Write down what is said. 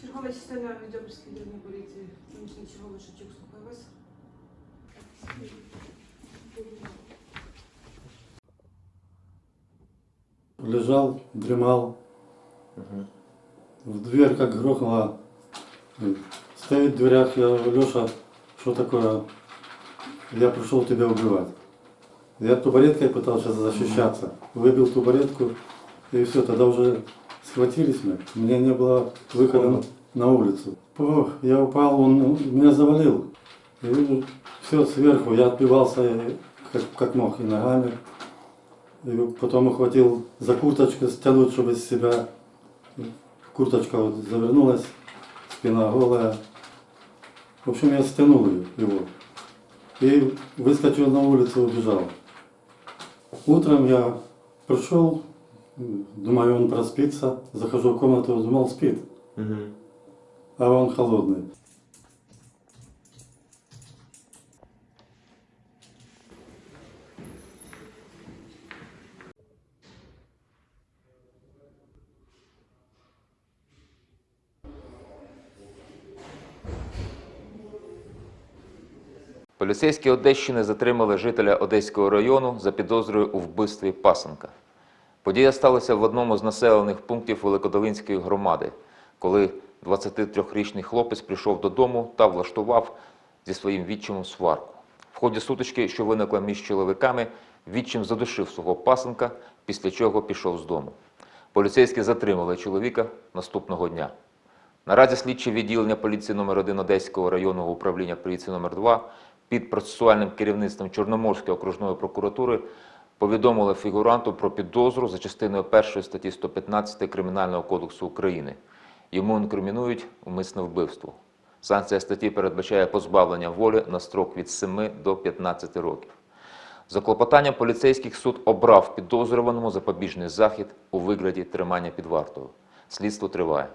Слухала частина відомості відділення поліції. Нічого Лошачук, слухаю вас. Лежал, дремал. В дверь как грохнуло. Стоит в дверях, я говорю, Леша, что такое? Я пришел тебя убивать. Я тубареткой пытался защищаться. Выбил тубаретку, и все, тогда уже схватились мы. У меня не было выхода на, на улицу. Ох, я упал, он меня завалил. И все сверху, я отбивался э, как, как мог и ногами. И потом ухватил за курточку, стянуть, чтобы из себя курточка вот завернулась, спина голая. В общем, я стянул его. И выскочил на улицу убежал. Утром я пришел, думаю, он проспится. Захожу в комнату, думал, спит. А он холодный. Поліцейські Одещини затримали жителя Одеського району за підозрою у вбивстві пасенка. Подія сталася в одному з населених пунктів Великодолинської громади, коли 23-річний хлопець прийшов додому та влаштував зі своїм відчимом сварку. В ході сутички, що виникла між чоловіками, відчим задушив свого пасенка, після чого пішов з дому. Поліцейські затримали чоловіка наступного дня. Наразі слідчі відділення поліції номер 1 Одеського районного управління поліції номер 2 під процесуальним керівництвом Чорноморської окружної прокуратури повідомили фігуранту про підозру за частиною 1 статті 115 Кримінального кодексу України. Йому інкримінують умисне вбивство. Санкція статті передбачає позбавлення волі на строк від 7 до 15 років. За клопотанням поліцейських суд обрав підозрюваному запобіжний захід у вигляді тримання під вартою. Слідство триває.